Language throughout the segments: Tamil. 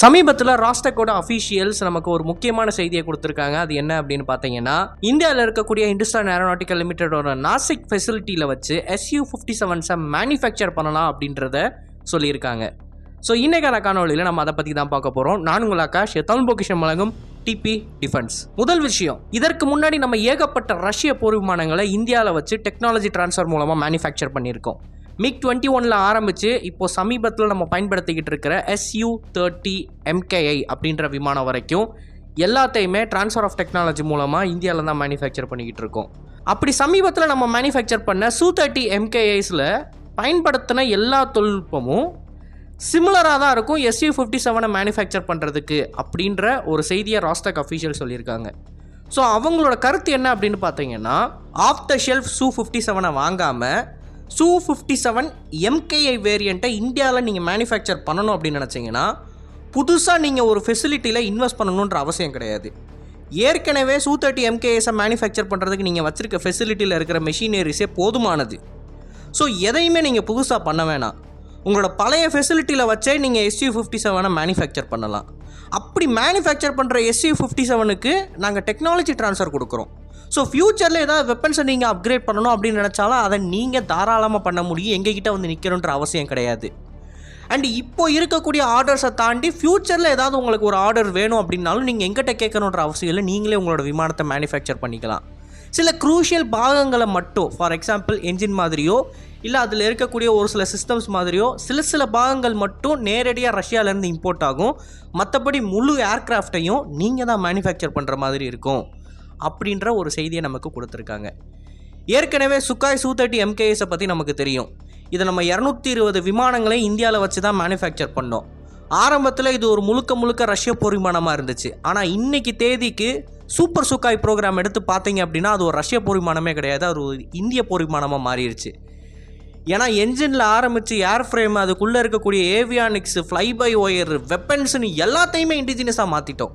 சமீபத்தில் ராஸ்டெக்கோட அஃபீஷியல்ஸ் நமக்கு ஒரு முக்கியமான செய்தியை கொடுத்துருக்காங்க. அது என்ன அப்படின்னு பார்த்தீங்கன்னா இந்தியாவில் இருக்கக்கூடிய இந்துஸ்தான் ஏரோநாட்டிக்கல் லிமிடெடோட நாசிக் ஃபெசிலிட்டியில் வச்சு எஸ்யூ ஃபிஃப்டி செவன்ஸை மேனுஃபேக்சர் பண்ணலாம் அப்படின்றத சொல்லியிருக்காங்க. ஸோ இன்றைக்கான காணொலியில் நம்ம அதை பற்றி தான் பார்க்க போகிறோம் நான் உங்கள் ஆகாஷ் தமிழ் பொக்கிஷம் வழங்கும் டிபி டிஃபென்ஸ் முதல் விஷயம் இதற்கு முன்னாடி நம்ம ஏகப்பட்ட ரஷ்ய போர் விமானங்களை இந்தியாவில் வச்சு டெக்னாலஜி டிரான்ஸ்ஃபர் மூலமாக மேனுஃபேக்சர் பண்ணியிருக்கோம். மிக் டுவெண்ட்டி ஒனில் ஆரம்பித்து இப்போது சமீபத்தில் நம்ம பயன்படுத்திக்கிட்டு இருக்கிற எஸ்யூ தேர்ட்டி எம்கேஐ அப்படின்ற விமானம் வரைக்கும் எல்லாத்தையுமே ட்ரான்ஸ்ஃபர் ஆஃப் டெக்னாலஜி மூலமாக இந்தியாவில் தான் மேனுஃபேக்சர் பண்ணிக்கிட்டு இருக்கோம். அப்படி சமீபத்தில் நம்ம மேனுஃபேக்சர் பண்ண சூ தேர்ட்டி எம்கேஐஸில் பயன்படுத்தின எல்லா தொழில்நுட்பமும் சிமிலராக தான் இருக்கும் எஸ்யூ ஃபிஃப்டி செவனை மேனுஃபேக்சர் பண்ணுறதுக்கு அப்படின்ற ஒரு செய்தியை ராஸ்டக் அஃபீஷியல் சொல்லியிருக்காங்க. ஸோ அவங்களோட கருத்து என்ன அப்படின்னு பார்த்தீங்கன்னா off the shelf Su fifty செவனை வாங்காமல் சூ ஃபிஃப்டி செவன் எம்கேஐ வேரியண்ட்டை இந்தியாவில் நீங்கள் மேனுஃபேக்சர் பண்ணணும் அப்படின்னு நினச்சிங்கன்னா புதுசாக நீங்கள் ஒரு ஃபெசிலிட்டியில் இன்வெஸ்ட் பண்ணணுன்ற அவசியம் கிடையாது. ஏற்கனவே சூ தேர்ட்டி எம்கேஎஸை மேனுஃபேக்சர் பண்ணுறதுக்கு நீங்கள் வச்சுருக்க ஃபெசிலிட்டியில் இருக்கிற மெஷினரிஸே போதுமானது. ஸோ எதையுமே நீங்கள் புதுசாக பண்ண வேணாம். உங்களோட பழைய ஃபெசிலிட்டியில் வச்சே நீங்கள் எஸ்யூ ஃபிஃப்டி செவனை மேனுஃபேக்சர் பண்ணலாம். அப்படி மேனுஃபேக்சர் பண்ணுற எஸ்யூ ஃபிஃப்டி செவனுக்கு நாங்கள் டெக்னாலஜி ட்ரான்ஸ்ஃபர் கொடுக்குறோம். ஸோ ஃப்யூச்சரில் ஏதாவது வெப்பன்ஸை நீங்கள் அப்கிரேட் பண்ணணும் அப்படின்னு நினச்சாலும் அதை நீங்கள் தாராளமாக பண்ண முடியும். எங்ககிட்ட வந்து நிற்கணுன்ற அவசியம் கிடையாது. அண்ட் இப்போ இருக்கக்கூடிய ஆர்டர்ஸை தாண்டி ஃப்யூச்சரில் ஏதாவது உங்களுக்கு ஒரு ஆர்டர் வேணும் அப்படின்னாலும் நீங்கள் எங்கிட்ட கேட்கணுன்ற அவசியம் இல்லை. நீங்களே உங்களோட விமானத்தை மேனுஃபேக்சர் பண்ணிக்கலாம். சில க்ரூஷியல் பாகங்களை மட்டும் ஃபார் எக்ஸாம்பிள் என்ஜின் மாதிரியோ இல்லை அதில் இருக்கக்கூடிய ஒரு சில சிஸ்டம்ஸ் மாதிரியோ சில சில பாகங்கள் மட்டும் நேரடியாக ரஷ்யாவிலேருந்து இம்போர்ட் ஆகும். மற்றபடி முழு ஏர்க்ராஃப்டையும் நீங்கள் தான் மேனுஃபேக்சர் பண்ணுற மாதிரி இருக்கும். அப்படின்ற ஒரு செய்தியை நமக்கு கொடுத்துருக்காங்க. ஏற்கனவே சுக்காய் சூ தேர்ட்டி எம்கேஎஸை பற்றி நமக்கு தெரியும். இதை நம்ம இரநூத்தி இருபது விமானங்களை இந்தியாவில் வச்சு தான் மேனுஃபேக்சர் பண்ணோம். ஆரம்பத்தில் இது ஒரு முழுக்க முழுக்க ரஷ்ய போர் விமானமாக இருந்துச்சு. ஆனால் இன்றைக்கி தேதிக்கு சூப்பர் சுக்காய் ப்ரோக்ராம் எடுத்து பார்த்தீங்க அப்படின்னா அது ஒரு ரஷ்ய போர் விமானமே கிடையாது. அது ஒரு இந்திய போர் விமானமாக மாறிடுச்சு ஏன்னா என்ஜினில் ஆரம்பித்து ஏர் ஃப்ரேம் அதுக்குள்ளே இருக்கக்கூடிய ஏவியானிக்ஸ் ஃப்ளை பை ஒயர் வெப்பன்ஸ்னு எல்லாத்தையுமே இண்டிஜினியஸாக மாற்றிட்டோம்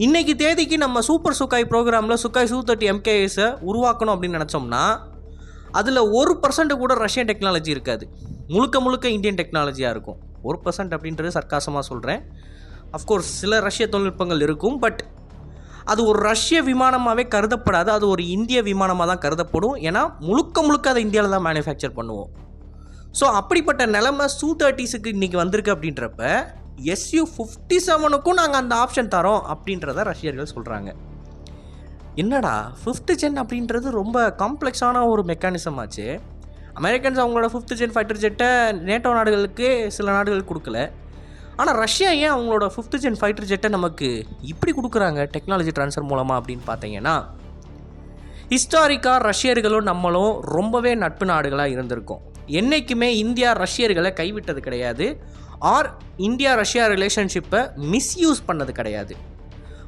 இன்னைக்கு தேதிக்கு நம்ம சூப்பர் சுக்காய் ப்ரோக்ராமில் சுக்காய் சூ தேர்ட்டி எம்கேஎஸை உருவாக்கணும் அப்படின்னு நினச்சோம்னா அதில் ஒரு பர்சன்ட் கூட ரஷ்யன் டெக்னாலஜி இருக்காது. முழுக்க முழுக்க இந்தியன் டெக்னாலஜியாக இருக்கும். ஒரு பர்சன்ட் அப்படின்றது சர்க்காசமாக சொல்கிறேன் அஃப்கோர்ஸ் சில ரஷ்ய தொழில்நுட்பங்கள் இருக்கும் பட் அது ஒரு ரஷ்ய விமானமாகவே கருதப்படாது. அது ஒரு இந்திய விமானமாக தான் கருதப்படும். ஏன்னா முழுக்க முழுக்க அதை இந்தியாவில் தான் மேனுஃபேக்சர் பண்ணுவோம். ஸோ அப்படிப்பட்ட நிலமை சூ தேர்ட்டிஸுக்கு இன்றைக்கி வந்திருக்கு அப்படின்றப்ப எஸ்யூ ஃபிஃப்டி செவனுக்கும் நாங்கள் அந்த ஆப்ஷன் தரோம் அப்படின்றத ரஷ்யர்கள் சொல்கிறாங்க என்னடா ஃபிஃப்த்து ஜென் அப்படின்றது ரொம்ப காம்ப்ளெக்ஸான ஒரு மெக்கானிசம் ஆச்சு. அமெரிக்கன்ஸ் அவங்களோட ஃபிஃப்த் ஜென் ஃபைட்டர் ஜெட்டை நேட்டோ நாடுகளுக்கு சில நாடுகள் கொடுக்கல. ஆனால் ரஷ்யா ஏன் அவங்களோட ஃபிஃப்த்து ஜென் ஃபைட்டர் ஜெட்டை நமக்கு இப்படி கொடுக்குறாங்க டெக்னாலஜி ட்ரான்ஸ்ஃபர் மூலமாக அப்படின்னு பார்த்தீங்கன்னா ஹிஸ்டாரிக்காக ரஷ்யர்களும் நம்மளும் ரொம்பவே நட்பு நாடுகளாக இருந்திருக்கோம். என்றைக்குமே இந்தியா ரஷ்யர்களை கைவிட்டது கிடையாது. ஆர் இந்தியா ரஷ்யா ரிலேஷன்ஷிப்பை மிஸ்யூஸ் பண்ணது கிடையாது.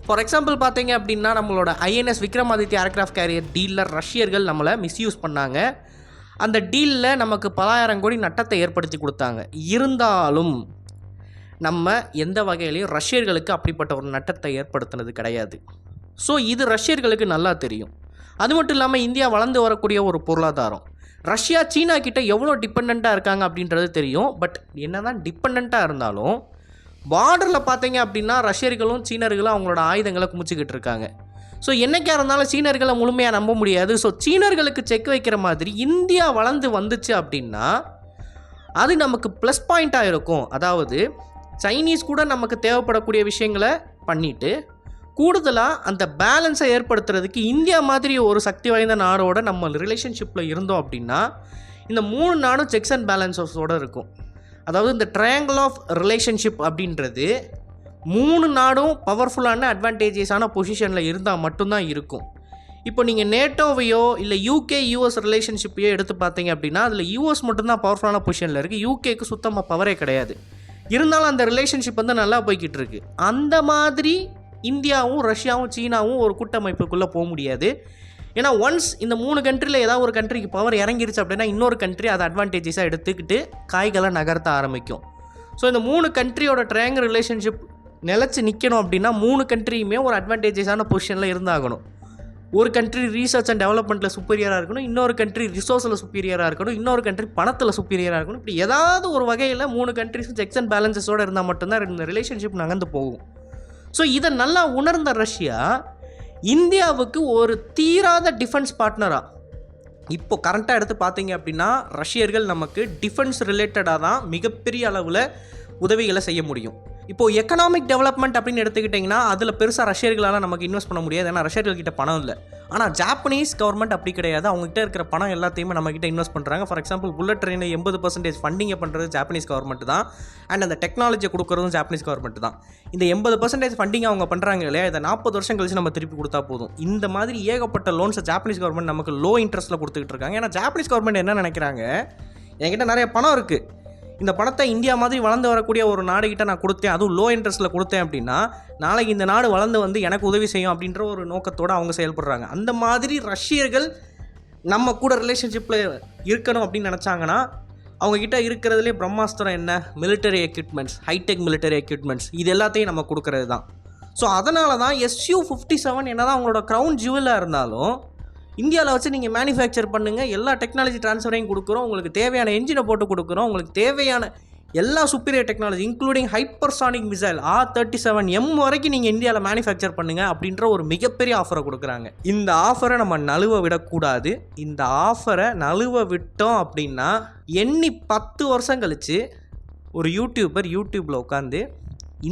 ஃபார் எக்ஸாம்பிள் பார்த்தீங்க அப்படின்னா நம்மளோட ஐஎன்எஸ் விக்ரமாதித்யா ஏர்க்ராஃப்ட் கேரியர் டீலில் ரஷ்யர்கள் நம்மளை மிஸ்யூஸ் பண்ணாங்க. அந்த டீலில் நமக்கு பலாயிரம் கோடி நட்டத்தை ஏற்படுத்தி கொடுத்தாங்க. இருந்தாலும் நம்ம எந்த வகையிலையும் ரஷ்யர்களுக்கு அப்படிப்பட்ட ஒரு நட்டத்தை ஏற்படுத்தினது கிடையாது. ஸோ இது ரஷ்யர்களுக்கு நல்லா தெரியும். அது மட்டும் இல்லாமல் இந்தியா வளர்ந்து வரக்கூடிய ஒரு பொருளாதாரம். ரஷ்யா சீனா கிட்ட எவ்வளோ டிபெண்ட்டாக இருக்காங்க அப்படின்றது தெரியும். பட் என்ன தான் டிபெண்ட்டாக இருந்தாலும் பார்டரில் பார்த்தீங்க அப்படின்னா ரஷ்யர்களும் சீனர்களும் அவங்களோட ஆயுதங்களை குமிச்சிக்கிட்டு இருக்காங்க. ஸோ என்றைக்காக இருந்தாலும் சீனர்களை முழுமையாக நம்ப முடியாது. ஸோ சீனர்களுக்கு செக் வைக்கிற மாதிரி இந்தியா வளர்ந்து வந்துச்சு அப்படின்னா அது நமக்கு ப்ளஸ் பாயிண்ட்டாக இருக்கும். அதாவது சைனீஸ் கூட நமக்கு தேவைப்படக்கூடிய விஷயங்களை பண்ணிவிட்டு கூடுதலாக அந்த பேலன்ஸை ஏற்படுத்துறதுக்கு இந்தியா மாதிரி ஒரு சக்தி வாய்ந்த நாடோட நம்ம ரிலேஷன்ஷிப்பில் இருந்தோம் அப்படின்னா இந்த மூணு நாடும் செக்ஸ் அண்ட் பேலன்ஸஸோடு இருக்கும். அதாவது இந்த ட்ரையாங்கிள் ஆஃப் ரிலேஷன்ஷிப் அப்படின்றது மூணு நாடும் பவர்ஃபுல்லான அட்வான்டேஜஸான பொசிஷனில் இருந்தால் மட்டும்தான் இருக்கும். இப்போ நீங்கள் நேட்டோவையோ இல்லை யூகே யூஎஸ் ரிலேஷன்ஷிப்பையோ எடுத்து பார்த்தீங்க அப்படின்னா அதில் யூஎஸ் மட்டும்தான் பவர்ஃபுல்லான பொசிஷனில் இருக்குது யூகேக்கு சுத்தமாக பவரே கிடையாது. இருந்தாலும் அந்த ரிலேஷன்ஷிப் வந்து நல்லா போய்கிட்டு இருக்கு. அந்த மாதிரி இந்தியாவும் ரஷ்யாவும் சீனாவும் ஒரு கூட்டமைப்புக்குள்ளே போக முடியாது. ஏன்னா ஒன்ஸ் இந்த மூணு கண்ட்ரியில் ஏதாவது ஒரு கண்ட்ரிக்கு பவர் இறங்கிருச்சு அப்படின்னா இன்னொரு கண்ட்ரி அதை அட்வான்டேஜஸாக எடுத்துக்கிட்டு காய்களை நகர்த்த ஆரம்பிக்கும். ஸோ இந்த மூணு கண்ட்ரியோட ட்ரையாங்கல் ரிலேஷன்ஷிப் நிலச்சி நிற்கணும் அப்படின்னா மூணு கண்ட்ரியுமே ஒரு அட்வான்டேஜஸான பொசிஷனில் இருந்தாகணும். ஒரு கண்ட்ரி ரீசர்ச் அண்ட் டெவலப்மெண்ட்டில் சுப்பீரியராக இருக்கணும் இன்னொரு கண்ட்ரி ரிசோர்ஸில் சுப்பீரியராக இருக்கணும் இன்னொரு கண்ட்ரி பணத்தில் சுப்பீரியராக இருக்கணும். இப்படி ஏதாவது ஒரு வகையில் மூணு கண்ட்ரிஸும் செக்ஸ் அண்ட் பேலன்சஸோடு இருந்தால் மட்டும்தான் இந்த ரிலேஷன்ஷிப் நகர்ந்து போகும். ஸோ இதை நல்லா உணர்ந்த ரஷ்யா இந்தியாவுக்கு ஒரு தீராத டிஃபென்ஸ் பார்ட்னராக இப்போ கரண்ட்டாக எடுத்து பார்த்தீங்க அப்படின்னா ரஷ்யர்கள் நமக்கு டிஃபென்ஸ் ரிலேட்டடாக தான் மிகப்பெரிய அளவில் உதவிகளை செய்ய முடியும். இப்போ எக்கனாமிக் டெவலப்மெண்ட் அப்படின்னு எடுத்துக்கிட்டிங்கன்னா அதில் பெருசாக ரஷ்யர்களால் நமக்கு இன்வெஸ்ட் பண்ண முடியாது. ஏன்னா ரஷ்யர்கள் பணம் இல்லை. ஆனால் ஜாப்பனீஸ் கவர்மெண்ட் அப்படி கிடையாது. அவங்ககிட்ட இருக்கிற பணம் எல்லாத்தையுமே நம்மக்கிட்ட இன்வெஸ்ட் பண்ணுறாங்க ஃபார் எக்ஸாம்பிள் புல்லட் ட்ரெயினை எண்பது பர்சன்டேஜ் ஃபண்டிங்கை பண்ணுறது ஜாப்பனீஸ் கவர்மெண்ட் தான். அண்ட் அந்த டெக்னாலஜியை கொடுக்குறதும் ஜாப்பனீஸ் கவர்மெண்ட் தான். இந்த எண்பது பர்சன்டேஜ் ஃபண்டிங் அவங்க பண்ணுறாங்க இல்லையா? இதை நாற்பது வருஷம் கழிச்சு நம்ம திருப்பி கொடுத்தா போதும். இந்த மாதிரி ஏகப்பட்ட லோன்ஸை ஜாப்பனீஸ் கவர்மெண்ட் நமக்கு லோ இன்ட்ரெஸ்ட்டில் கொடுத்துக்கிட்டு இருக்காங்க. ஏன்னா ஜாப்பனீஸ் கவர்மெண்ட் என்ன நினைக்கிறாங்க? என்கிட்ட நிறைய பணம் இருக்குது இந்த பணத்தை இந்தியா மாதிரி வளர்ந்து வரக்கூடிய ஒரு நாடுகிட்ட நான் கொடுத்தேன். அதுவும் லோ இன்ட்ரெஸ்ட்டில் கொடுத்தேன் அப்படின்னா நாளைக்கு இந்த நாடு வளர்ந்து வந்து எனக்கு உதவி செய்யும் அப்படின்ற ஒரு நோக்கத்தோடு அவங்க செயல்படுறாங்க. அந்த மாதிரி ரஷ்யர்கள் நம்ம கூட ரிலேஷன்ஷிப்பில் இருக்கணும் அப்படின்னு நினச்சாங்கன்னா அவங்கக்கிட்ட இருக்கிறதுலே பிரம்மாஸ்திரம் என்ன? Military equipments hi-tech military equipments இது எல்லாத்தையும் நம்ம கொடுக்கறது தான் ஸோ அதனால தான் எஸ்யூ ஃபிஃப்டி செவன் என்ன தான் அவங்களோட க்ரௌன் ஜுவலாக இருந்தாலும் இந்தியாவில் வச்சு நீங்கள் மேனுஃபேக்சர் பண்ணுங்கள் எல்லா டெக்னாலஜி ட்ரான்ஸ்ஃபரையும் கொடுக்குறோம். உங்களுக்கு தேவையான என்ஜினை போட்டு கொடுக்குறோம். உங்களுக்கு தேவையான எல்லா superior technology including hypersonic missile R thirty seven M வரைக்கும் நீங்கள் இந்தியாவில் மேனுஃபேக்சர் பண்ணுங்கள் அப்படின்ற ஒரு மிகப்பெரிய ஆஃபரை கொடுக்குறாங்க. இந்த ஆஃபரை நம்ம நழுவ விடக்கூடாது. இந்த ஆஃபரை நழுவ விட்டோம் அப்படின்னா எண்ணி பத்து வருஷம் கழித்து ஒரு யூடியூபர் யூடியூப்பில் உட்காந்து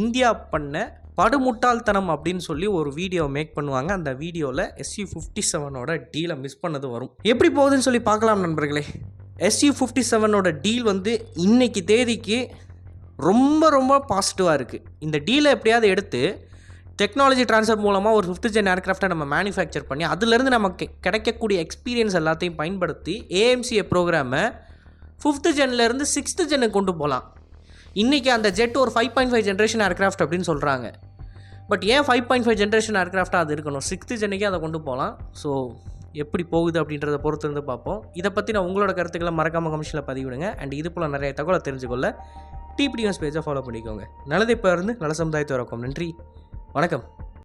இந்தியா பண்ண படுமுட்டாள்தனம் அப்படின்னு சொல்லி ஒரு வீடியோ மேக் பண்ணுவாங்க. அந்த வீடியோவில் எஸ்யூ ஃபிஃப்டி செவனோட டீலை மிஸ் பண்ணது வரும். எப்படி போகுதுன்னு சொல்லி பார்க்கலாம் நண்பர்களே. எஸ்யூ ஃபிஃப்டி செவனோட டீல் வந்து இன்னைக்கு தேதிக்கு ரொம்ப ரொம்ப பாசிட்டிவாக இருக்குது இந்த டீலை எப்படியாவது எடுத்து டெக்னாலஜி ட்ரான்ஸ்ஃபர் மூலமாக ஒரு ஃபிஃப்த் ஜென் ஏர்க்ராஃப்டை நம்ம மேனுஃபேக்சர் பண்ணி அதுலேருந்து நமக்கு கிடைக்கக்கூடிய எக்ஸ்பீரியன்ஸ் எல்லாத்தையும் பயன்படுத்தி ஏஎம்சிஏ ப்ரோக்ராமை ஃபிஃப்த்து ஜென்லேருந்து சிக்ஸ்த்து ஜென்னுக்கு கொண்டு போகலாம் இன்றைக்கி அந்த ஜெட் ஒரு five point five generation aircraft அப்படின்னு சொல்கிறாங்க பட் ஏன் ஃபைவ் பாயிண்ட் ஃபைவ் ஜென்ரேஷன் ஏர்க்ராஃப்டாக அது இருக்கணும்? சிக்ஸ்த்து ஜென்னுக்கே அதை கொண்டு போகலாம் ஸோ எப்படி போகுது அப்படின்றத பொறுத்து இருந்து பார்ப்போம். இதை பற்றி நான் உங்களோட கருத்துக்களை மறக்காமல் கமிஷனில் பதிவிடுங்க. அண்ட் இது போல் நிறைய தகவலை தெரிஞ்சுக்கொள்ள டிபிடிஎஸ் பேஜை ஃபாலோ பண்ணிக்கோங்க. நல்லதை இப்போ இருந்து நல்ல சமுதாயத்தை வரக்கும் நன்றி. வணக்கம்.